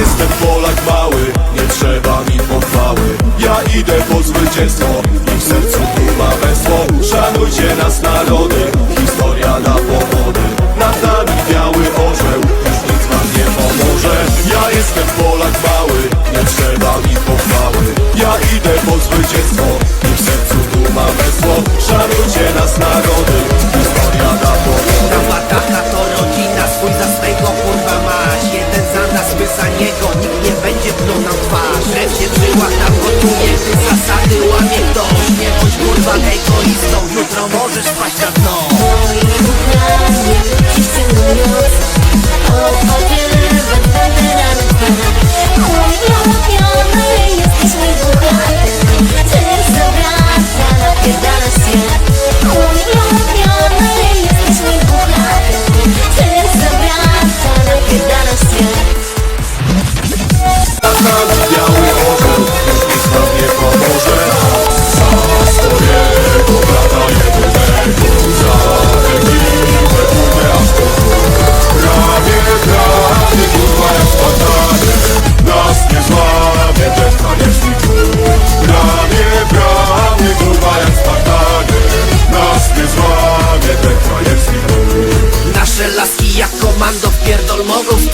Jestem Polak mały, nie trzeba mi pochwały. Ja idę po zwycięstwo i w sercu duma wesło. Szanujcie nas narody, historia da powody. Nad nami biały orzeł, już nic wam nie pomoże. Ja jestem Polak mały, za niego, nikt nie będzie pluł nam twarz. Krew się w żyłach gotuje, zasady łamie ktoś. Nie bądź kurwa egoistą,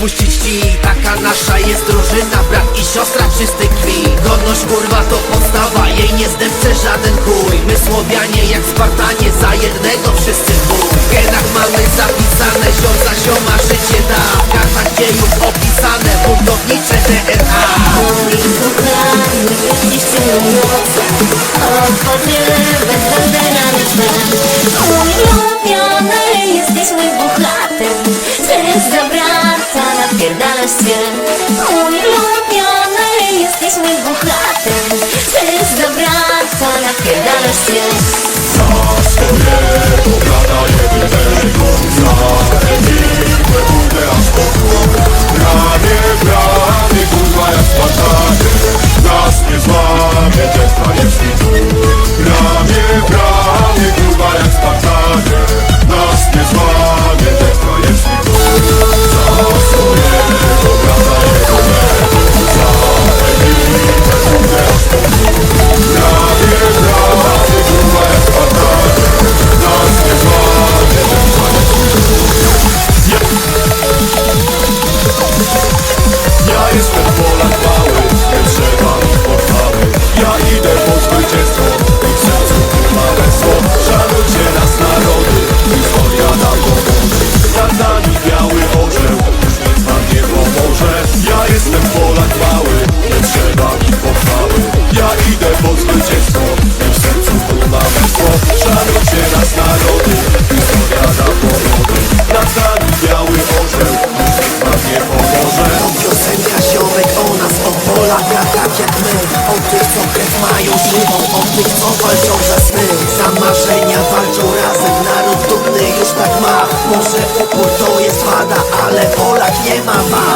ci Taka nasza jest drużyna, brat i siostra czystej krwi Godność kurwa to podstawa, jej nie zdepcze żaden chuj. My Słowianie jak Spartanie, za jednego wszyscy dwóch. W genach mamy zapisane, ziom za zioma życie da. W kartach dziejów opisane, buntownicze DNA Mój ulubiony, jesteś mój bohater Ty za brata, napierdalasz się Ja jestem Polakach tak jak my O tych co krew mają żywą, o tych co walczą za sny. Za marzenia walczą razem, naród dumny już tak ma. Może opór to jest wada, ale Polak nie ma wad